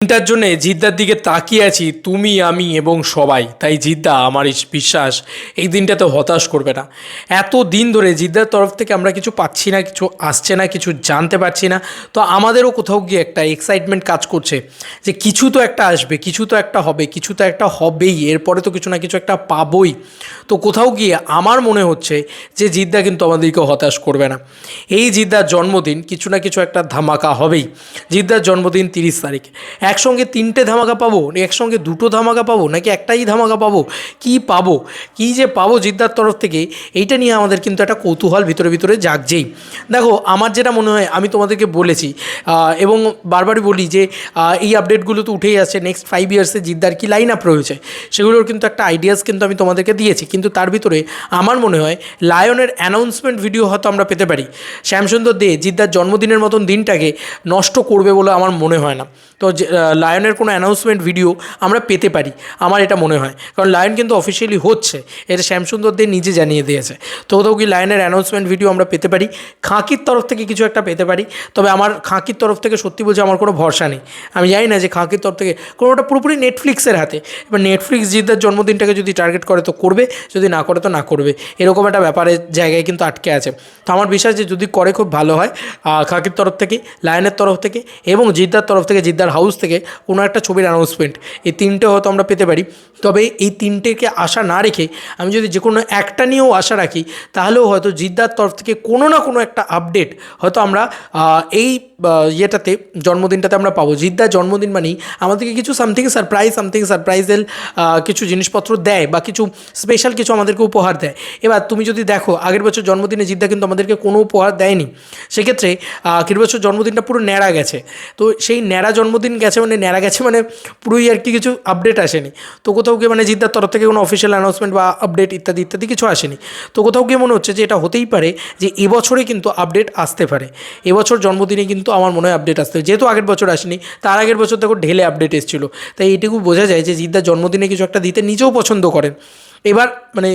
দিনটার জন্যে জিদ্দার দিকে তাকিয়ে আছি তুমি, আমি এবং সবাই। তাই জিদ্দা, আমার বিশ্বাস, এই দিনটাতে হতাশ করবে না। এত দিন ধরে জিদ্দার তরফ থেকে আমরা কিছু পাচ্ছি না, কিছু আসছে না, কিছু জানতে পারছি না। তো আমাদেরও কোথাও গিয়ে একটা এক্সাইটমেন্ট কাজ করছে যে কিছু তো একটা আসবে, কিছু তো একটা হবে, কিছু তো একটা হবেই, এরপরে তো কিছু না কিছু একটা পাবই। তো কোথাও গিয়ে আমার মনে হচ্ছে যে জিদ্দা কিন্তু আমাদেরকে হতাশ করবে না। এই জিদ্দার জন্মদিন কিছু না কিছু একটা ধামাকা হবেই। জিদ্দার জন্মদিন তিরিশ তারিখ। একসঙ্গে তিনটে ধামাকা পাবো? একসঙ্গে দুটো ধামাকা পাবো? নাকি একটাই ধামাকা পাবো? কি পাবো? কি যে পাবো জিদ্দার তরফ থেকে? এইটা নিয়ে আমাদের কিন্তু একটা কৌতূহল ভিতরে ভিতরে জাগছেই। দেখো, আমার যেটা মনে হয়, আমি তোমাদেরকে বলেছি এবং বারবারই বলি যে এই আপডেটগুলো তো উঠেই আসছে। নেক্সট ফাইভ ইয়ার্সে জিদ্দার কি লাইন আপ রয়েছে? সেগুলোর কিন্তু একটা আইডিয়াস কিন্তু আমি তোমাদেরকে দিয়েছি। কিন্তু তার ভিতরে আমার মনে হয় লায়নের অ্যানাউন্সমেন্ট ভিডিও হয়তো আমরা পেতে পারি। শ্যামসুন্দর দে জিদ্দার জন্মদিনের মতন দিনটাকে নষ্ট করবে বলে আমার মনে হয় না। তো লায়নের কোনো অ্যানাউন্সমেন্ট ভিডিও আমরা পেতে পারি, আমার এটা মনে হয়। কারণ লায়ন কিন্তু অফিসিয়ালি হচ্ছে, এটা শ্যামসুন্দর দে নিজে জানিয়ে দিয়েছে। তো কোথাও কি লায়নের অ্যানাউন্সমেন্ট ভিডিও আমরা পেতে পারি, খাঁকির তরফ থেকে কিছু একটা পেতে পারি, তবে আমার খাঁকির তরফ থেকে সত্যি বলছে আমার কোনো ভরসা নেই। আমি জানি না যে খাঁকির তরফ থেকে কোনোটা পুরোপুরি নেটফ্লিক্সের হাতে, এবার নেটফ্লিক্স জিদ্দার জন্মদিনটাকে যদি টার্গেট করে তো করবে, যদি না করে তো না করবে, এরকম একটা ব্যাপারের জায়গায় কিন্তু আটকে আছে। তো আমার বিশ্বাস যে যদি করে খুব ভালো হয় খাঁকির তরফ থেকে লায়নের তরফ থেকে এবং জিদ্দার তরফ থেকে, জিদ্দার হাউস থেকে কোনো একটা ছবির অ্যানাউন্সমেন্ট এই তিনটে হয়তো আমরা পেতে পারি। তবে এই তিনটেকে আশা না রেখে আমি যদি যে কোনো একটা নিয়েও আশা রাখি, তাহলেও হয়তো জিদ্দার তরফ থেকে কোনো না কোনো একটা আপডেট হয়তো আমরা এই ইয়েটাতে, জন্মদিনটাতে আমরা পাবো। জিদ্দার জন্মদিন মানেই আমাদেরকে কিছু সামথিং সারপ্রাইজ সামথিং সারপ্রাইজেল কিছু জিনিসপত্র দেয় বা কিছু স্পেশাল কিছু আমাদেরকে উপহার দেয়। এবার তুমি যদি দেখো, আগের বছর জন্মদিনে জিদ্দা কিন্তু আমাদেরকে কোনো উপহার দেয়নি। সেক্ষেত্রে আগের বছর জন্মদিনটা পুরো ন্যাড়া গেছে। তো সেই ন্যাড়া জন্মদিন গেছে মানে ন্যাড়া গেছে মানে পুরোই আর কি কিছু আপডেট আসেনি। তো কোথাও গিয়ে মানে জিদ্দার তরফ থেকে কোনো অফিসিয়াল অ্যানাউন্সমেন্ট বা আপডেট ইত্যাদি ইত্যাদি কিছু আসেনি। তো কোথাও গিয়ে মনে হচ্ছে যে এটা হতেই পারে যে এবছরে কিন্তু আপডেট আসতে পারে। এবছর জন্মদিনে কিন্তু আমার মনে হয় আপডেট আসতে যেহেতু আগের বছর আসেনি, তার আগের বছর দেখো ঢেলে আপডেট এসেছিল। তাই এইটুকু বোঝা যায় যে জিদ্দার জন্মদিনে কিছু একটা দিতে নিজেও পছন্দ করেন। এবার মানে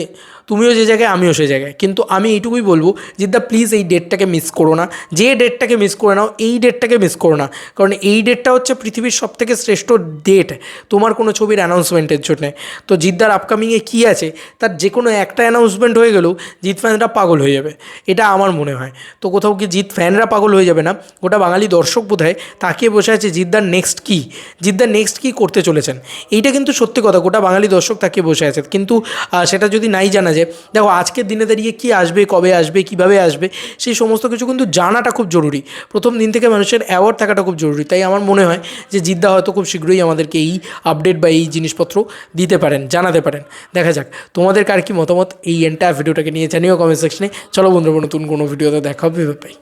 তুমিও যে জায়গায়, আমিও সে জায়গায়। কিন্তু আমি এইটুকুই বলব জিদ্দা প্লিজ এই ডেটটাকে মিস করো না। যে ডেটটাকে মিস করে নাও, এই ডেটটাকে মিস করো না। কারণ এই ডেটটা হচ্ছে পৃথিবীর সব থেকে শ্রেষ্ঠ ডেট তোমার কোনো ছবির অ্যানাউন্সমেন্টের জন্য। তো জিদ্দার আপকামিংয়ে কী আছে? তার যে কোনো একটা অ্যানাউন্সমেন্ট হয়ে গেলেও জিৎ ফ্যানরা পাগল হয়ে যাবে। এটা আমার মনে হয়। তো কোথাও কি জিৎ ফ্যানরা পাগল হয়ে যাবে না? গোটা বাঙালি দর্শক বোধ হয় তাকিয়ে বসে আছে জিদ্দার নেক্সট কী? জিদ্দার নেক্সট কী করতে চলেছেন? এইটা কিন্তু সত্যি কথা। গোটা বাঙালি দর্শক তাকিয়ে বসে আছে। কিন্তু সেটা যদি নাই জানা যায়, দেখো আজকের দিনে দাঁড়িয়ে কী আসবে, কবে আসবে, কীভাবে আসবে, সেই সমস্ত কিছু কিন্তু জানাটা খুব জরুরি। প্রথম দিন থেকে মানুষের অ্যাওয়ার্ড থাকাটা খুব জরুরি। তাই আমার মনে হয় যে জিদ্দা হয়তো খুব শীঘ্রই আমাদেরকে এই আপডেট বা এই জিনিসপত্র দিতে পারেন, জানাতে পারেন। দেখা যাক, তোমাদের কার কি মতামত? এই এন্টায়ার ভিডিওটাকে নিয়ে জানিও কমেন্ট সেকশনে চলো বন্ধুরা, নতুন কোনো ভিডিওতে দেখা হবে পাই